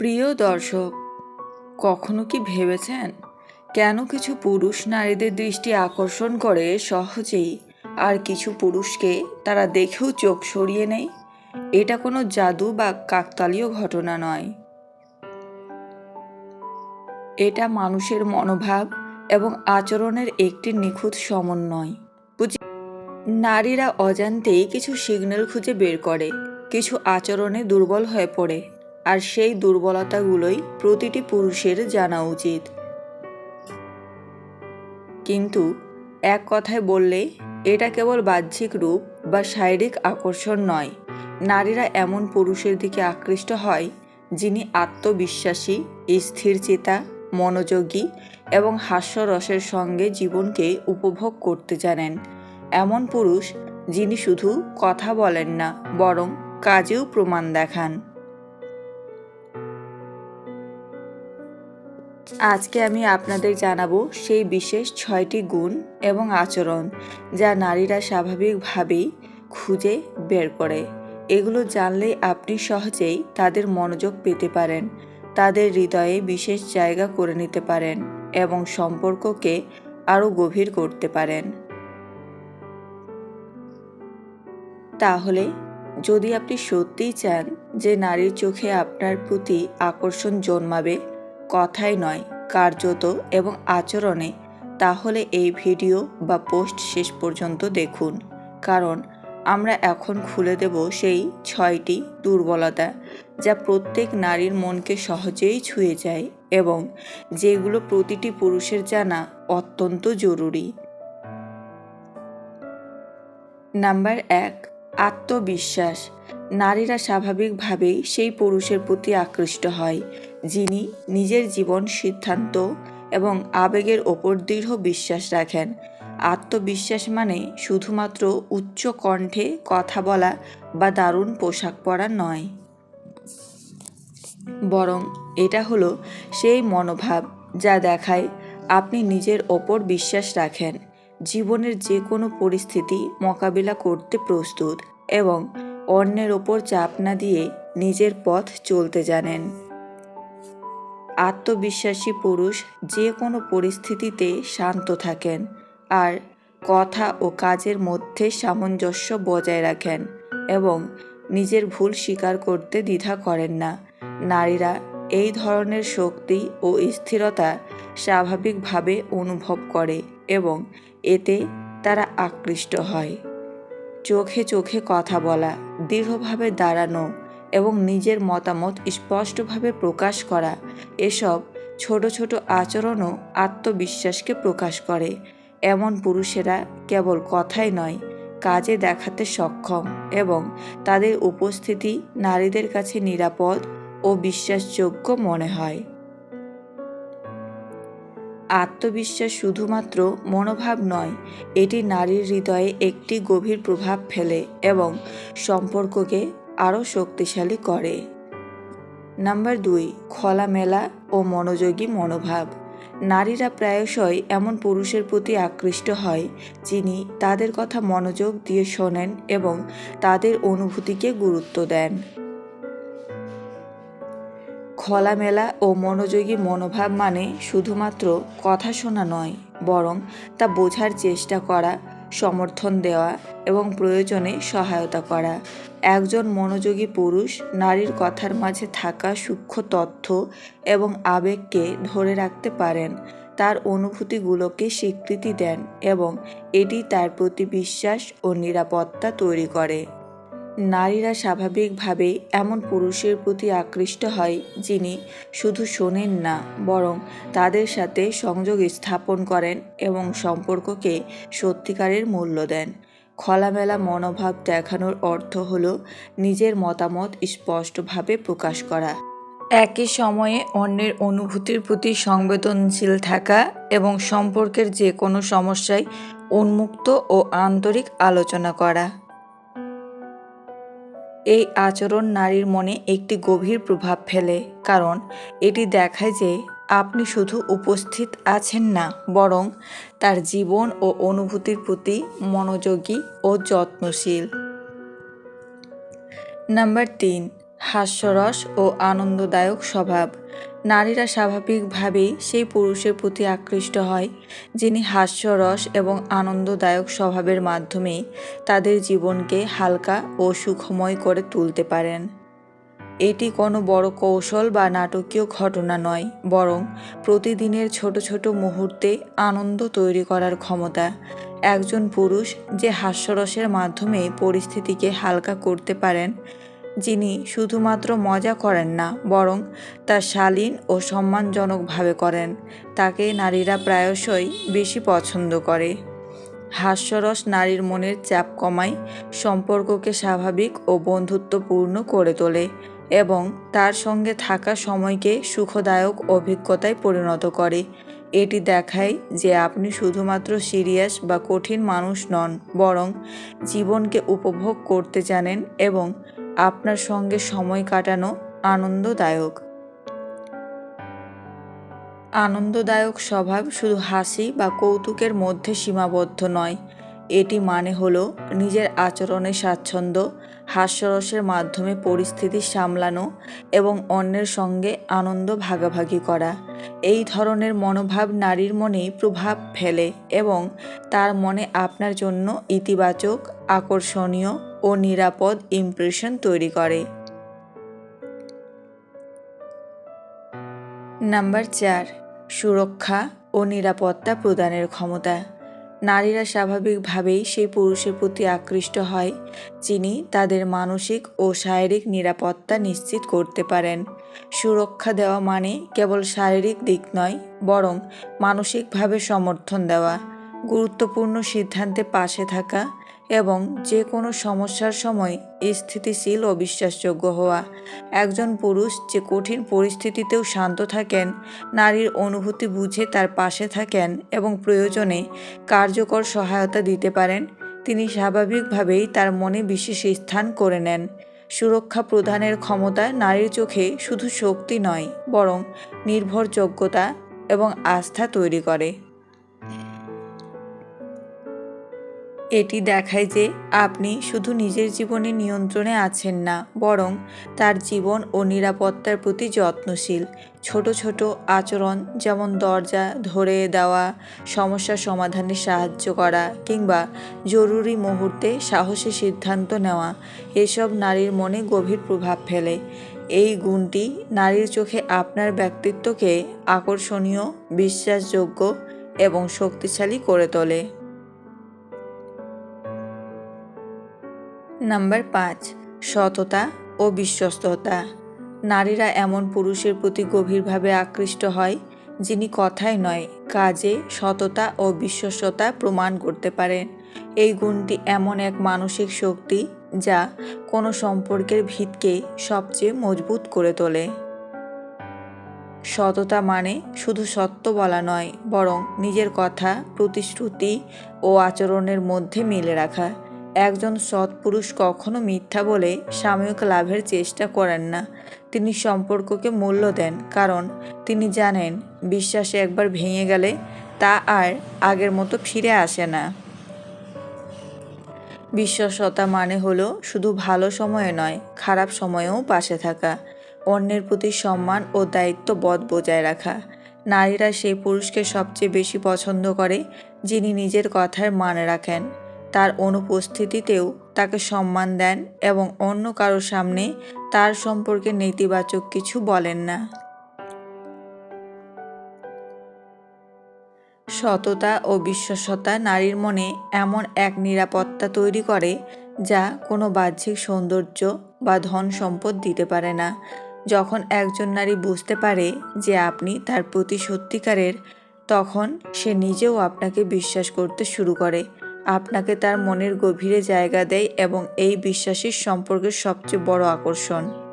প্রিয় দর্শক, কখনো কি ভেবেছেন? কেন কিছু পুরুষ নারীদের দৃষ্টি আকর্ষণ করে সহজেই, আর কিছু পুরুষকে তারা দেখেও চোখ সরিয়ে নেয়? এটা কোনো জাদু বা কাকতালীয় ঘটনা নয়। এটা মানুষের মনোভাব এবং আচরণের একটি নিখুঁত সমন্বয়। বুঝি নারীরা অজান্তেই কিছু সিগন্যাল খুঁজে বের করে, কিছু আচরণে দুর্বল হয়ে পড়ে। আর সেই দুর্বলতাগুলোই প্রতিটি পুরুষের জানা উচিত। কিন্তু এক কথায় বললে, এটা কেবল বাহ্যিক রূপ বা শারীরিক আকর্ষণ নয়। নারীরা এমন পুরুষের দিকে আকৃষ্ট হয়, যিনি আত্মবিশ্বাসী, স্থিরচেতা, মনোযোগী এবং হাস্যরসের সঙ্গে জীবনকে উপভোগ করতে জানেন। এমন পুরুষ যিনি শুধু কথা বলেন না, বরং কাজেও প্রমাণ দেখান। আজকে আমি আপনাদের জানাব সেই বিশেষ ছয়টি গুণ এবং আচরণ যা নারীরা স্বাভাবিকভাবেই খুঁজে বের করে। এগুলো জানলেই আপনি সহজেই তাদের মনোযোগ পেতে পারেন, তাদের হৃদয়ে বিশেষ জায়গা করে নিতে পারেন এবং সম্পর্ককে আরও গভীর করতে পারেন। তাহলে, যদি আপনি সত্যিই চান যে নারীর চোখে আপনার প্রতি আকর্ষণ জন্মাবে কথাই নয়, কার্যত এবং আচরণে, তাহলে এই ভিডিও বা পোস্ট শেষ পর্যন্ত দেখুন। কারণ আমরা এখন খুলে দেব সেই ছয়টি দুর্বলতা যা প্রত্যেক নারীর মনকে সহজেই ছুঁয়ে যায় এবং যেগুলো প্রতিটি পুরুষের জানা অত্যন্ত জরুরি। নাম্বার এক, আত্মবিশ্বাস। নারীরা স্বাভাবিকভাবেই সেই পুরুষের প্রতি আকৃষ্ট হয়। যিনি নিজের জীবন সিদ্ধান্ত এবং আবেগের ওপর দৃঢ় বিশ্বাস রাখেন। আত্মবিশ্বাস মানে শুধুমাত্র উচ্চ কণ্ঠে কথা বলা বা দারুণ পোশাক পরা নয়। বরং এটা হলো সেই মনোভাব যা দেখায় আপনি নিজের ওপর বিশ্বাস রাখেন। জীবনের যে কোনো পরিস্থিতি মোকাবিলা করতে প্রস্তুত এবং অন্যের ওপর চাপ না দিয়ে নিজের পথ চলতে জানেন। আত্মবিশ্বাসী পুরুষ যে কোনো পরিস্থিতিতে শান্ত থাকেন আর কথা ও কাজের মধ্যে সামঞ্জস্য বজায় রাখেন এবং নিজের ভুল স্বীকার করতে দ্বিধা করেন না। নারীরা এই ধরনের শক্তি ও স্থিরতা স্বাভাবিকভাবে অনুভব করে এবং এতে তারা আকৃষ্ট হয়। চোখে চোখে কথা বলা, দৃঢ়ভাবে দাঁড়ানো এবং নিজের মতামত স্পষ্টভাবে প্রকাশ করা। এসব ছোট ছোট আচরণও আত্মবিশ্বাসকে প্রকাশ করে। এমন পুরুষেরা কেবল কথাই নয়, কাজে দেখাতে সক্ষম এবং তাদের উপস্থিতি নারীদের কাছে নিরাপদ ও বিশ্বাসযোগ্য মনে হয়। আত্মবিশ্বাস শুধুমাত্র মনোভাব নয়, এটি নারীর হৃদয়ে একটি গভীর প্রভাব ফেলে এবং সম্পর্ককে আরও শক্তিশালী করে। নাম্বার দুই, খোলামেলা ও মনোযোগী মনোভাব। নারীরা প্রায়শই এমন পুরুষের প্রতি আকৃষ্ট হয়, যিনি তাদের কথা মনোযোগ দিয়ে শোনেন এবং তাদের অনুভূতিকে গুরুত্ব দেন। খোলামেলা ও মনোযোগী মনোভাব মানে শুধুমাত্র কথা শোনা নয়, বরং তা বোঝার চেষ্টা করা সমর্থন দেওয়া এবং প্রয়োজনে সহায়তা করা। একজন মনোযোগী পুরুষ নারীর কথার মাঝে থাকা সূক্ষ্ম তথ্য এবং আবেগকে ধরে রাখতে পারেন। তার অনুভূতিগুলোকে স্বীকৃতি দেন এবং এটি তার প্রতি বিশ্বাস ও নিরাপত্তা তৈরি করে। নারীরা স্বাভাবিকভাবেই এমন পুরুষের প্রতি আকৃষ্ট হয় যিনি শুধু শোনেন না, বরং তাদের সাথে সংযোগ স্থাপন করেন এবং সম্পর্ককে সত্যিকারের মূল্য দেন। খোলামেলা মনোভাব দেখানোর অর্থ হল নিজের মতামত স্পষ্টভাবে প্রকাশ করা। একই সময়ে অন্যের অনুভূতির প্রতি সংবেদনশীল থাকা এবং সম্পর্কের যে কোনো সমস্যায় উন্মুক্ত ও আন্তরিক আলোচনা করা। এই আচরণ নারীর মনে একটি গভীর প্রভাব ফেলে, কারণ এটি দেখায় যে আপনি শুধু উপস্থিত আছেন না, বরং তার জীবন ও অনুভূতির প্রতি মনোযোগী ও যত্নশীল। নাম্বার তিন হাস্যরস ও আনন্দদায়ক স্বভাব। নারীরা স্বাভাবিকভাবেই সেই পুরুষের প্রতি আকৃষ্ট হয়, যিনি হাস্যরস এবং আনন্দদায়ক স্বভাবের মাধ্যমে তাদের জীবনকে হালকা ও সুখময় করে তুলতে পারেন। এটি কোনো বড় কৌশল বা নাটকীয় ঘটনা নয়, বরং প্রতিদিনের ছোট ছোট মুহূর্তে আনন্দ তৈরি করার ক্ষমতা। একজন পুরুষ যে হাস্যরসের মাধ্যমে পরিস্থিতিকে হালকা করতে পারেন যিনি শুধুমাত্র মজা করেন না, বরং তা শালীন ও সম্মানজনকভাবে করেন। তাকে নারীরা প্রায়শই বেশি পছন্দ করে। হাস্যরস নারীর মনের চাপ কমায়, সম্পর্ককে স্বাভাবিক ও বন্ধুত্বপূর্ণ করে তোলে এবং তার সঙ্গে থাকা সময়কে সুখদায়ক অভিজ্ঞতায় পরিণত করে। এটি দেখায় যে আপনি শুধুমাত্র সিরিয়াস বা কঠিন মানুষ নন, বরং জীবনকে উপভোগ করতে জানেন এবং আপনার সঙ্গে সময় কাটানো আনন্দদায়ক। আনন্দদায়ক স্বভাব শুধু হাসি বা কৌতুকের মধ্যে সীমাবদ্ধ নয়, এটি মানে হলো নিজের আচরণে স্বাচ্ছন্দ্য, হাস্যরসের মাধ্যমে পরিস্থিতি সামলানো এবং অন্যের সঙ্গে আনন্দ ভাগাভাগি করা। এই ধরনের মনোভাব নারীর মনে প্রভাব ফেলে এবং তার মনে আপনার জন্য ইতিবাচক, আকর্ষণীয় ও নিরাপদ ইমপ্রেশন তৈরি করে। নাম্বার চার, সুরক্ষা ও নিরাপত্তা প্রদানের ক্ষমতা। নারীরা স্বাভাবিকভাবেই সেই পুরুষের প্রতি আকৃষ্ট হয়, যিনি তাদের মানসিক ও শারীরিক নিরাপত্তা নিশ্চিত করতে পারেন। সুরক্ষা দেওয়া মানে কেবল শারীরিক দিক নয়, বরং মানসিকভাবে সমর্থন দেওয়া। গুরুত্বপূর্ণ সিদ্ধান্তে পাশে থাকা এবং যে কোনো সমস্যার সময় স্থিতিশীল ও বিশ্বাসযোগ্য হওয়া। একজন পুরুষ যে কঠিন পরিস্থিতিতেও শান্ত থাকেন, নারীর অনুভূতি বুঝে তার পাশে থাকেন এবং প্রয়োজনে কার্যকর সহায়তা দিতে পারেন, তিনি স্বাভাবিকভাবেই তার মনে বিশেষ স্থান করে নেন। সুরক্ষা প্রদানের ক্ষমতা নারীর চোখে শুধু শক্তি নয়, বরং নির্ভরযোগ্যতা এবং আস্থা তৈরি করে। এটি দেখায় যে আপনি শুধু নিজের জীবনে নিয়ন্ত্রণে আছেন না, বরং তার জীবন ও নিরাপত্তার প্রতি যত্নশীল। ছোট ছোট আচরণ যেমন দরজা ধরে দেওয়া, সমস্যা সমাধানে সাহায্য করা কিংবা জরুরি মুহূর্তে সাহসী সিদ্ধান্ত নেওয়া, এসব নারীর মনে গভীর প্রভাব ফেলে। এই গুণটি নারীর চোখে আপনার ব্যক্তিত্বকে আকর্ষণীয়, বিশ্বাসযোগ্য এবং শক্তিশালী করে তোলে। নাম্বার পাঁচ, সততা ও বিশ্বস্ততা। নারীরা এমন পুরুষের প্রতি গভীরভাবে আকৃষ্ট হয়, যিনি কথায় নয়, কাজে সততা ও বিশ্বস্ততা প্রমাণ করতে পারেন। এই গুণটি এমন এক মানসিক শক্তি যা কোনো সম্পর্কের ভিতকে সবচেয়ে মজবুত করে তোলে। সততা মানে শুধু সত্য বলা নয়, বরং নিজের কথা, প্রতিশ্রুতি ও আচরণের মধ্যে মিলে রাখা। একজন সৎপুরুষ কখনো মিথ্যা বলে সাময়িক লাভের চেষ্টা করেন না। তিনি সম্পর্ককে মূল্য দেন, কারণ তিনি জানেন বিশ্বাসে একবার ভেঙে গেলে তা আর আগের মতো ফিরে আসে না। বিশ্বসতা মানে হলো শুধু ভালো সময়ে নয়, খারাপ সময়েও পাশে থাকা, অন্যের প্রতি সম্মান ও দায়িত্ববোধ বজায় রাখা। নারীরা সেই পুরুষকে সবচেয়ে বেশি পছন্দ করে, যিনি নিজের কথার মানে রাখেন। তার অনুপস্থিতিতেও তাকে সম্মান দেন এবং অন্য কারোর সামনে তার সম্পর্কে নেতিবাচক কিছু বলেন না। সততা ও বিশ্বসতা নারীর মনে এমন এক নিরাপত্তা তৈরি করে যা কোনো বাহ্যিক সৌন্দর্য বা ধন সম্পদ দিতে পারে না। যখন একজন নারী বুঝতে পারে যে আপনি তার প্রতি সত্যিকারের, তখন সে নিজেও আপনাকে বিশ্বাস করতে শুরু করে। আপনাকে তার মনের গভীরে জায়গা দেয় এবং এই বিশ্বাসের সম্পর্কের সবচেয়ে বড় আকর্ষণ।